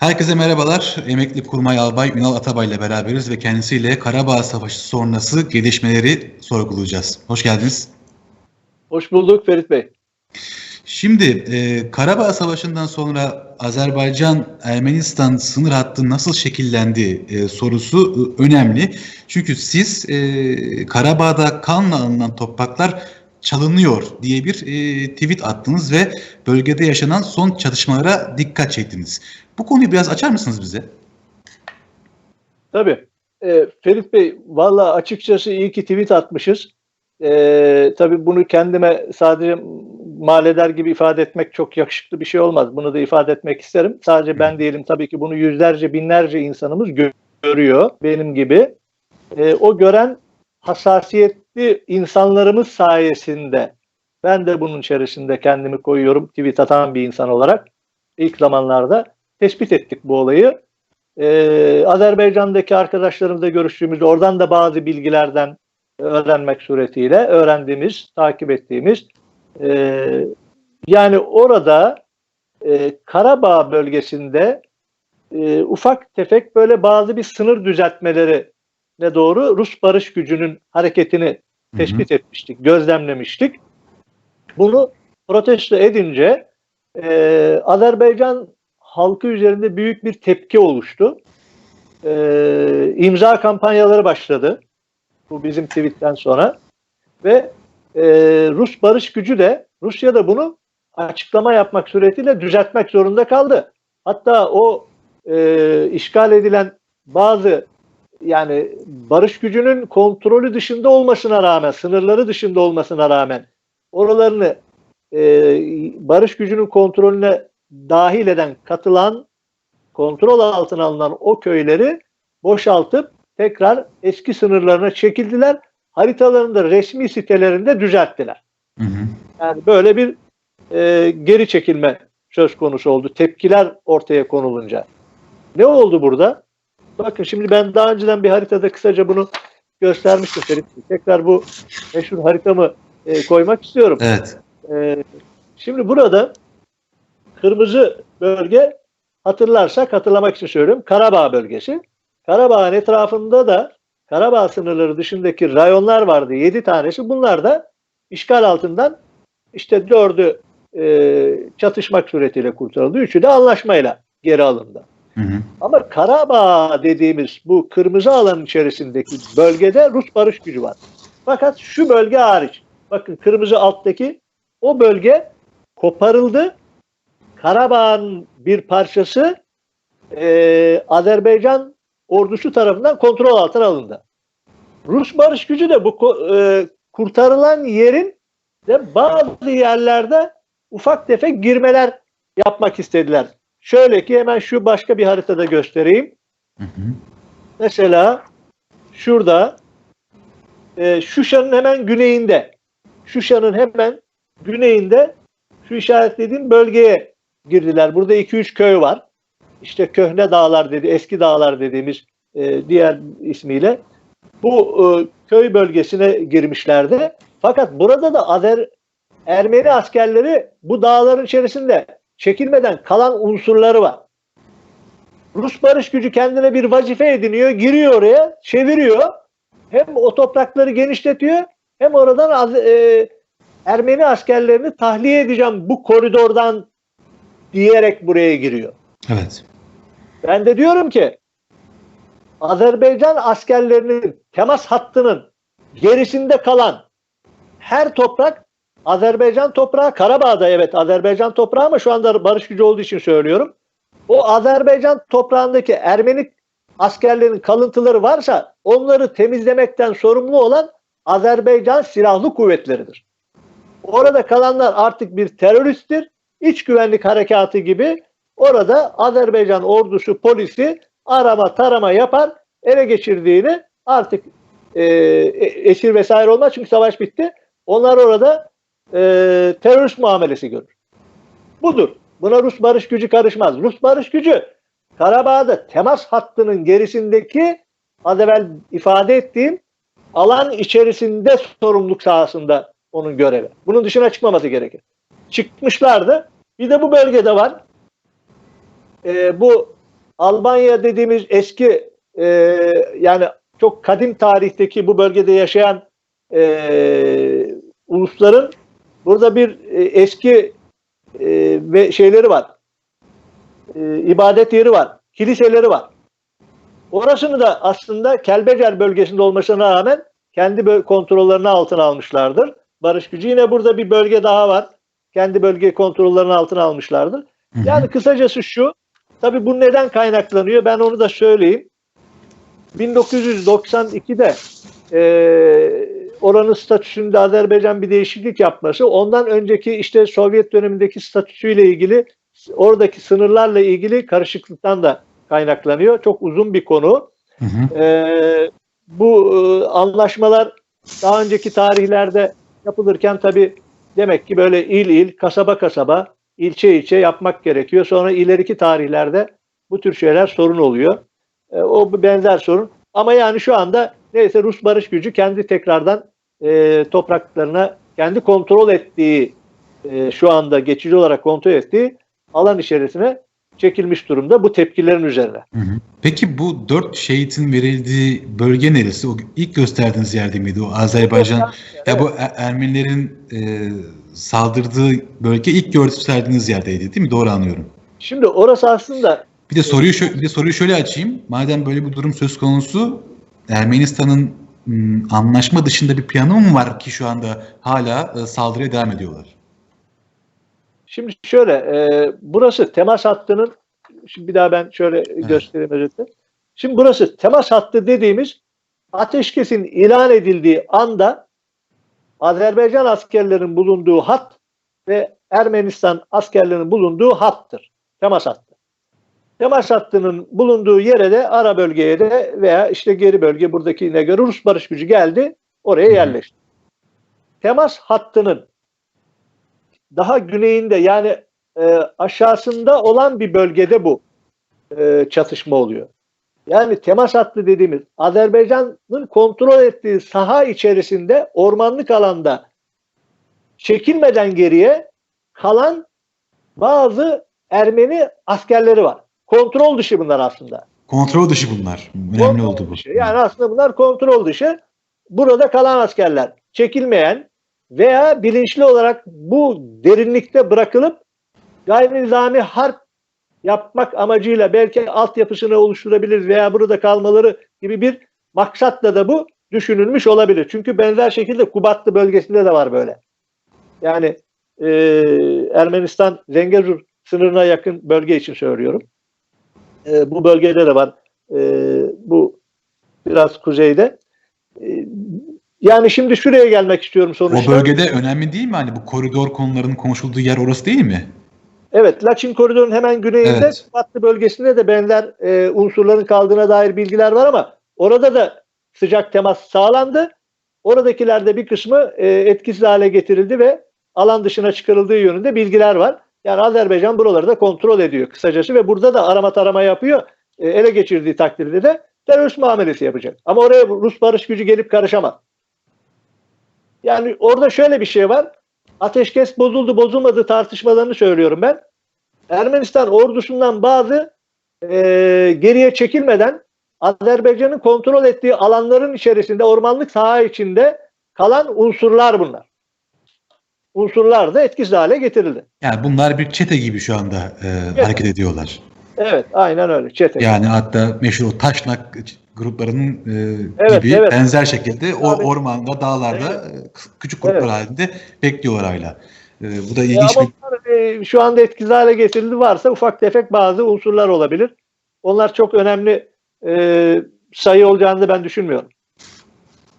Herkese merhabalar. Emekli Kurmay Albay Ünal Atabay ile beraberiz ve kendisiyle Karabağ Savaşı sonrası gelişmeleri sorgulayacağız. Hoş geldiniz. Hoş bulduk Ferit Bey. Şimdi e, Karabağ Savaşı'ndan sonra Azerbaycan-Ermenistan sınır hattı nasıl şekillendi e, sorusu e, önemli. Çünkü siz e, Karabağ'da kanla alınan topraklar çalınıyor diye bir e, tweet attınız ve bölgede yaşanan son çatışmalara dikkat çektiniz. Bu konuyu biraz açar mısınız bize? Tabii. E, Ferit Bey, valla açıkçası iyi ki tweet atmışız. E, tabii bunu kendime sadece mal eder gibi ifade etmek çok yakışıklı bir şey olmaz. Bunu da ifade etmek isterim. Sadece ben değilim tabii ki bunu yüzlerce binlerce insanımız gö- görüyor benim gibi. E, o gören hassasiyetli insanlarımız sayesinde ben de bunun içerisinde kendimi koyuyorum tweet atan bir insan olarak. ilk zamanlarda tespit ettik bu olayı. Ee, Azerbaycan'daki arkadaşlarımızla görüştüğümüzde oradan da bazı bilgilerden öğrenmek suretiyle öğrendiğimiz, takip ettiğimiz e, yani orada e, Karabağ bölgesinde e, ufak tefek böyle bazı bir sınır düzeltmeleri ne doğru Rus barış gücünün hareketini tespit hı hı. etmiştik, gözlemlemiştik. Bunu protesto edince e, Azerbaycan halkı üzerinde büyük bir tepki oluştu. E, imza kampanyaları başladı. Bu bizim tweetten sonra. Ve e, Rus barış gücü de Rusya da bunu açıklama yapmak suretiyle düzeltmek zorunda kaldı. Hatta o e, işgal edilen bazı yani barış gücünün kontrolü dışında olmasına rağmen, sınırları dışında olmasına rağmen oralarını e, barış gücünün kontrolüne dahil eden, katılan, kontrol altına alınan o köyleri boşaltıp tekrar eski sınırlarına çekildiler. Haritalarını da resmi sitelerinde düzelttiler. Hı hı. Yani böyle bir e, geri çekilme söz konusu oldu. Tepkiler ortaya konulunca. Ne oldu burada? Bakın şimdi ben daha önceden bir haritada kısaca bunu göstermiştim Ferit. Tekrar bu meşhur haritamı e, koymak istiyorum. Evet. E, şimdi burada kırmızı bölge hatırlarsak hatırlamak için söylüyorum Karabağ bölgesi. Karabağ'ın etrafında da Karabağ sınırları dışındaki rayonlar vardı. Yedi tanesi. Bunlar da işgal altından işte dördü e, çatışmak suretiyle kurtarıldı. Üçü de anlaşmayla geri alındı. Hı. Ama Karabağ dediğimiz bu kırmızı alanın içerisindeki bölgede Rus barış gücü var. Fakat şu bölge hariç. Bakın kırmızı alttaki o bölge koparıldı. Karabağ'ın bir parçası e, Azerbaycan ordusu tarafından kontrol altına alındı. Rus barış gücü de bu e, kurtarılan yerin de bazı yerlerde ufak tefek girmeler yapmak istediler. Şöyle ki hemen şu başka bir haritada göstereyim. Hı hı. Mesela şurada e, Şuşa'nın hemen güneyinde Şuşa'nın hemen güneyinde şu işaretlediğim bölgeye girdiler. Burada 2-3 köy var. İşte Köhne Dağlar dedi, eski dağlar dediğimiz e, diğer ismiyle. Bu e, köy bölgesine girmişlerdi. Fakat burada da Azer Ermeni askerleri bu dağların içerisinde çekilmeden kalan unsurları var. Rus barış gücü kendine bir vazife ediniyor, giriyor oraya, çeviriyor. Hem o toprakları genişletiyor hem oradan az, e, Ermeni askerlerini tahliye edeceğim bu koridordan diyerek buraya giriyor. Evet. Ben de diyorum ki Azerbaycan askerlerinin temas hattının gerisinde kalan her toprak Azerbaycan toprağı Karabağ'da evet Azerbaycan toprağı ama şu anda barış gücü olduğu için söylüyorum. O Azerbaycan toprağındaki Ermeni askerlerin kalıntıları varsa onları temizlemekten sorumlu olan Azerbaycan silahlı kuvvetleridir. Orada kalanlar artık bir teröristtir. İç güvenlik harekatı gibi orada Azerbaycan ordusu, polisi arama tarama yapar. Ele geçirdiğini artık e, esir vesaire olmaz çünkü savaş bitti. Onlar orada e, terörist muamelesi görür. Budur. Buna Rus barış gücü karışmaz. Rus barış gücü Karabağ'da temas hattının gerisindeki az evvel ifade ettiğim alan içerisinde sorumluluk sahasında onun görevi. Bunun dışına çıkmaması gerekir. Çıkmışlardı. Bir de bu bölgede var. E, bu Albanya dediğimiz eski e, yani çok kadim tarihteki bu bölgede yaşayan e, ulusların burada bir e, eski e, ve şeyleri var. E, ibadet yeri var. Kiliseleri var. Orasını da aslında Kelbecer bölgesinde olmasına rağmen kendi kontrollerine altına almışlardır. Barış gücü yine burada bir bölge daha var. Kendi bölge kontrollerine altına almışlardır. Yani kısacası şu, tabii bu neden kaynaklanıyor ben onu da söyleyeyim. 1992'de e, oranın statüsünde Azerbaycan bir değişiklik yapması, ondan önceki işte Sovyet dönemindeki statüsüyle ilgili, oradaki sınırlarla ilgili karışıklıktan da kaynaklanıyor. Çok uzun bir konu. Hı hı. Ee, bu e, anlaşmalar daha önceki tarihlerde yapılırken tabii demek ki böyle il il, kasaba kasaba, ilçe ilçe yapmak gerekiyor. Sonra ileriki tarihlerde bu tür şeyler sorun oluyor. Ee, o benzer sorun. Ama yani şu anda neyse Rus barış gücü kendi tekrardan e, topraklarına kendi kontrol ettiği e, şu anda geçici olarak kontrol ettiği alan içerisine çekilmiş durumda bu tepkilerin üzerine. Hı hı. Peki bu dört şehitin verildiği bölge neresi? O ilk gösterdiğiniz yerde miydi? O Azerbaycan ya bu Er- Ermenilerin e, saldırdığı bölge ilk gösterdiğiniz yerdeydi değil mi? Doğru anlıyorum. Şimdi orası aslında Bir de soruyu şö- bir de soruyu şöyle açayım. Madem böyle bir durum söz konusu Ermenistan'ın m, anlaşma dışında bir planı mı var ki şu anda hala e, saldırıya devam ediyorlar? Şimdi şöyle, e, burası temas hattının, şimdi bir daha ben şöyle göstereyim özetle. Şimdi burası temas hattı dediğimiz ateşkesin ilan edildiği anda Azerbaycan askerlerinin bulunduğu hat ve Ermenistan askerlerinin bulunduğu hattır. Temas hattı. Temas hattının bulunduğu yere de ara bölgeye de veya işte geri bölge buradakine göre Rus barış gücü geldi oraya yerleşti. Temas hattının daha güneyinde yani e, aşağısında olan bir bölgede bu e, çatışma oluyor. Yani temas hattı dediğimiz Azerbaycan'ın kontrol ettiği saha içerisinde ormanlık alanda çekilmeden geriye kalan bazı Ermeni askerleri var. Kontrol dışı bunlar aslında. Kontrol dışı bunlar. Önemli Kontrol oldu bu. dışı. Yani aslında bunlar kontrol dışı. Burada kalan askerler çekilmeyen veya bilinçli olarak bu derinlikte bırakılıp gayri nizami harp yapmak amacıyla belki altyapısını oluşturabilir veya burada kalmaları gibi bir maksatla da bu düşünülmüş olabilir. Çünkü benzer şekilde Kubatlı bölgesinde de var böyle. Yani e, Ermenistan Zengezur sınırına yakın bölge için söylüyorum. E, bu bölgede de var. E, bu biraz kuzeyde. E, yani şimdi şuraya gelmek istiyorum sonuçta. O bölgede önemli değil mi? Hani bu koridor konularının konuşulduğu yer orası değil mi? Evet, Laçin koridorun hemen güneyinde Evet. Batı bölgesinde de benzer e, unsurların kaldığına dair bilgiler var ama orada da sıcak temas sağlandı. Oradakilerde bir kısmı e, etkisiz hale getirildi ve alan dışına çıkarıldığı yönünde bilgiler var. Yani Azerbaycan buraları da kontrol ediyor kısacası ve burada da arama tarama yapıyor. E, ele geçirdiği takdirde de terörist muamelesi yapacak. Ama oraya Rus barış gücü gelip karışamaz. Yani orada şöyle bir şey var. Ateşkes bozuldu bozulmadı tartışmalarını söylüyorum ben. Ermenistan ordusundan bazı e, geriye çekilmeden Azerbaycan'ın kontrol ettiği alanların içerisinde ormanlık saha içinde kalan unsurlar bunlar. Unsurlar da etkisiz hale getirildi. Yani bunlar bir çete gibi şu anda e, hareket ediyorlar. Evet aynen öyle çete. Yani hatta meşhur o taşnak gruplarının e, Evet, gibi evet. benzer şekilde o Tabii. ormanda, dağlarda e, küçük gruplar Evet. halinde bekliyorlar hala. E, bu da E, ilginç ama bir e, şu anda etkisiz hale getirildi varsa ufak tefek bazı unsurlar olabilir. Onlar çok önemli e, sayı olacağını da ben düşünmüyorum.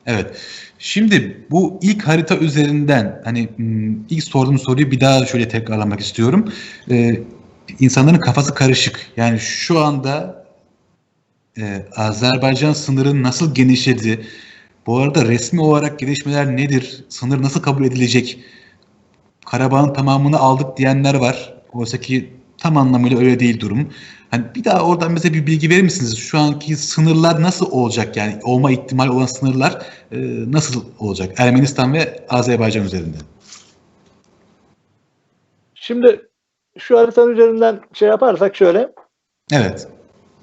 Evet. Şimdi bu ilk harita üzerinden hani m, ilk sorduğum soruyu bir daha şöyle tekrarlamak istiyorum. Ee, insanların kafası karışık. Yani şu anda e, Azerbaycan sınırı nasıl genişledi? Bu arada resmi olarak gelişmeler nedir? Sınır nasıl kabul edilecek? Karabağ'ın tamamını aldık diyenler var. Oysa ki tam anlamıyla öyle değil durum. Hani bir daha oradan bize bir bilgi verir misiniz? Şu anki sınırlar nasıl olacak? Yani olma ihtimali olan sınırlar e, nasıl olacak? Ermenistan ve Azerbaycan üzerinde. Şimdi şu haritanın üzerinden şey yaparsak şöyle Evet.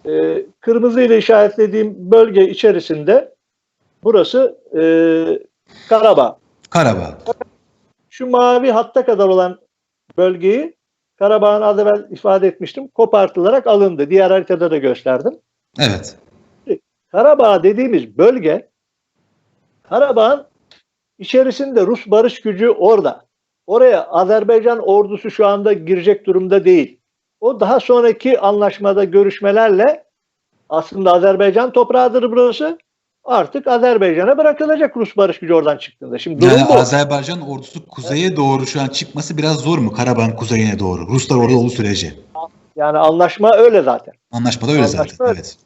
e, kırmızı ile işaretlediğim bölge içerisinde burası e, Karabağ. Karabağ. Şu mavi hatta kadar olan bölgeyi Karabağ'ın az evvel ifade etmiştim. Kopartılarak alındı. Diğer haritada da gösterdim. Evet. Karabağ dediğimiz bölge Karabağ'ın içerisinde Rus barış gücü orada. Oraya Azerbaycan ordusu şu anda girecek durumda değil. O daha sonraki anlaşmada görüşmelerle aslında Azerbaycan toprağıdır burası. Artık Azerbaycan'a bırakılacak Rus barış gücü oradan çıktığında. Şimdi durum Yani bu. Azerbaycan ordusu kuzeye doğru şu an çıkması biraz zor mu? Karabağ'ın kuzeyine doğru. Ruslar orada olduğu sürece. Yani anlaşma öyle zaten. Anlaşmada öyle Anlaşma zaten. öyle. Evet.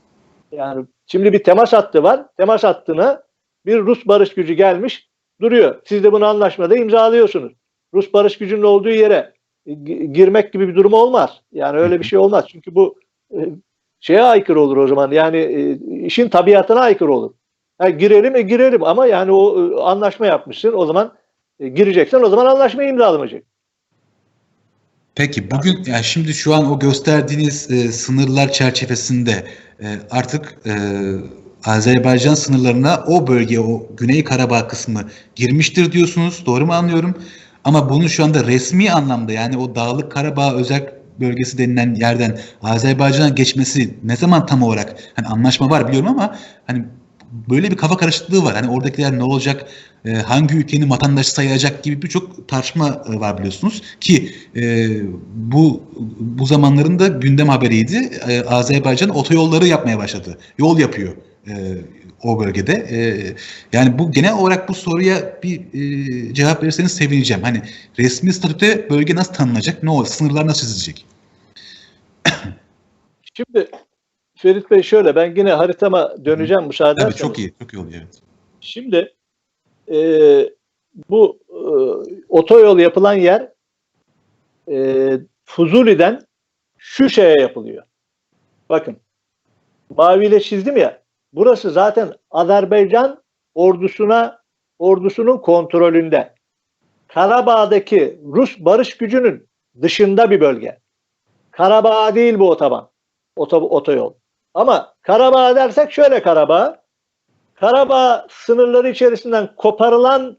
Yani şimdi bir temas hattı var. Temas hattına bir Rus barış gücü gelmiş duruyor. Siz de bunu anlaşmada imzalıyorsunuz. Rus barış gücünün olduğu yere gi- girmek gibi bir durum olmaz. Yani öyle bir şey olmaz. Çünkü bu e, şeye aykırı olur o zaman. Yani e, işin tabiatına aykırı olur. Ha, girelim e girelim ama yani o e, anlaşma yapmışsın. O zaman e, gireceksen o zaman anlaşmayı imzalamayacak. Peki bugün yani şimdi şu an o gösterdiğiniz e, sınırlar çerçevesinde e, artık e, Azerbaycan sınırlarına o bölge, o Güney Karabağ kısmı girmiştir diyorsunuz. Doğru mu anlıyorum? Ama bunun şu anda resmi anlamda yani o Dağlık Karabağ özel bölgesi denilen yerden Azerbaycan'a geçmesi ne zaman tam olarak hani anlaşma var biliyorum ama hani böyle bir kafa karışıklığı var. Hani oradakiler ne olacak, e, hangi ülkenin vatandaşı sayacak gibi birçok tartışma e, var biliyorsunuz. Ki e, bu bu zamanların da gündem haberiydi. E, Azerbaycan otoyolları yapmaya başladı. Yol yapıyor e, o bölgede. E, yani bu genel olarak bu soruya bir e, cevap verirseniz sevineceğim. Hani resmi statüde bölge nasıl tanınacak? Ne olur? Sınırlar nasıl çizilecek? Şimdi Ferit Bey şöyle ben yine haritama döneceğim müsaade Tabii çok iyi. Çok iyi oluyor evet. Şimdi e, bu e, otoyol yapılan yer e, Fuzuli'den Şuşa'ya yapılıyor. Bakın maviyle çizdim ya. Burası zaten Azerbaycan ordusuna ordusunun kontrolünde. Karabağ'daki Rus barış gücünün dışında bir bölge. Karabağ değil bu otoban. Oto, otoyol. Ama Karabağ dersek şöyle Karabağ. Karabağ sınırları içerisinden koparılan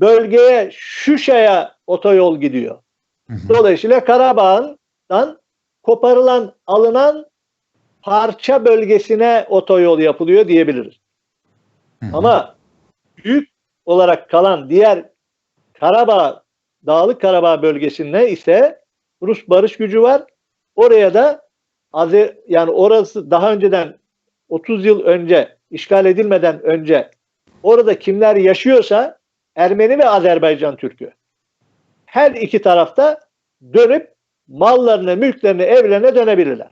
bölgeye Şuşa'ya otoyol gidiyor. Hı hı. Dolayısıyla Karabağ'dan koparılan alınan parça bölgesine otoyol yapılıyor diyebiliriz. Hı hı. Ama büyük olarak kalan diğer Karabağ, Dağlık Karabağ bölgesinde ise Rus barış gücü var. Oraya da Azer, yani orası daha önceden 30 yıl önce işgal edilmeden önce orada kimler yaşıyorsa Ermeni ve Azerbaycan Türk'ü. Her iki tarafta dönüp mallarına, mülklerine, evlerine dönebilirler.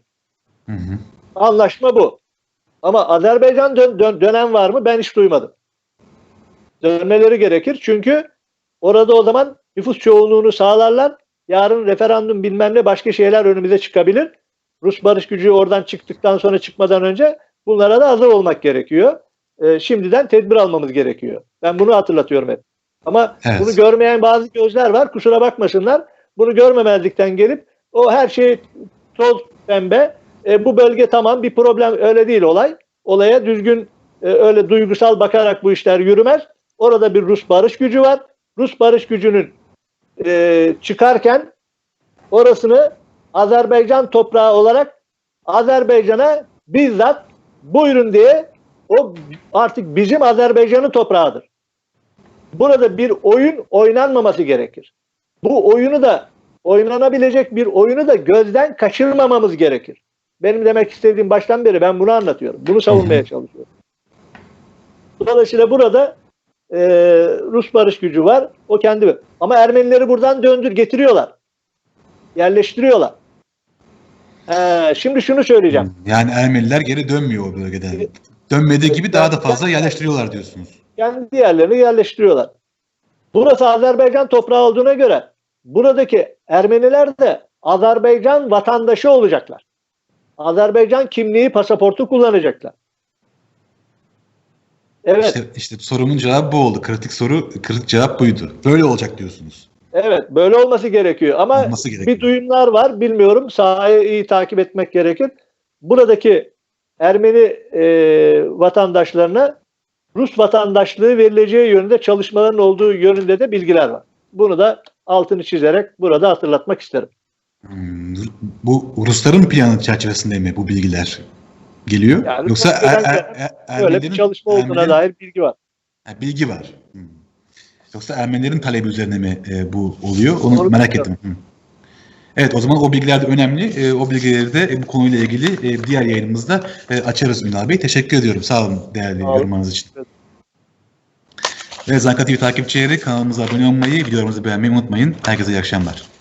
Hı hı. Anlaşma bu. Ama Azerbaycan dön, dön- dönen var mı? Ben hiç duymadım. Dönmeleri gerekir. Çünkü orada o zaman nüfus çoğunluğunu sağlarlar. Yarın referandum bilmem ne başka şeyler önümüze çıkabilir. Rus barış gücü oradan çıktıktan sonra çıkmadan önce bunlara da hazır olmak gerekiyor. Ee, şimdiden tedbir almamız gerekiyor. Ben bunu hatırlatıyorum hep. Ama Evet. bunu görmeyen bazı gözler var. Kusura bakmasınlar. Bunu görmemezlikten gelip o her şey toz pembe. E, bu bölge tamam bir problem öyle değil olay. Olaya düzgün e, öyle duygusal bakarak bu işler yürümez. Orada bir Rus barış gücü var. Rus barış gücünün e, çıkarken orasını Azerbaycan toprağı olarak Azerbaycan'a bizzat buyurun diye o artık bizim Azerbaycan'ın toprağıdır. Burada bir oyun oynanmaması gerekir. Bu oyunu da oynanabilecek bir oyunu da gözden kaçırmamamız gerekir. Benim demek istediğim baştan beri ben bunu anlatıyorum. Bunu savunmaya çalışıyorum. Dolayısıyla burada e, Rus barış gücü var. O kendi. Ama Ermenileri buradan döndür getiriyorlar. Yerleştiriyorlar. Ee, şimdi şunu söyleyeceğim. Yani Ermeniler geri dönmüyor o bölgeden. Dönmediği gibi daha da fazla yerleştiriyorlar diyorsunuz. kendi yerlerini yerleştiriyorlar. Burası Azerbaycan toprağı olduğuna göre buradaki Ermeniler de Azerbaycan vatandaşı olacaklar. Azerbaycan kimliği, pasaportu kullanacaklar. Evet, İşte, işte sorumun cevabı bu oldu. Kritik soru, kritik cevap buydu. Böyle olacak diyorsunuz. Evet böyle olması gerekiyor. Ama Olması gerekiyor. bir duyumlar var, bilmiyorum. Sahayı iyi takip etmek gerekir. buradaki Ermeni e, vatandaşlarına Rus vatandaşlığı verileceği yönünde çalışmaların olduğu yönünde de bilgiler var. Bunu da altını çizerek burada hatırlatmak isterim. Hmm, bu Rusların planı çerçevesinde mi bu bilgiler geliyor? Yani Yoksa er, er, er, Böyle bir Ermenilerin- çalışma olduğuna Ermenilerin- dair bilgi var. Ha, bilgi var. Hmm. Yoksa Ermenilerin talebi üzerine mi e, bu oluyor? Onu Onu merak ettim. Hı. Evet o zaman o bilgiler de önemli. E, o bilgileri de e, bu konuyla ilgili e, diğer yayınımızda e, açarız Ünal Bey. Teşekkür ediyorum. Sağ olun değerli Sağ olun. yorumlarınız için. Evet. Ve Zanka TV takipçileri kanalımıza abone olmayı, videolarımızı beğenmeyi unutmayın. Herkese iyi akşamlar.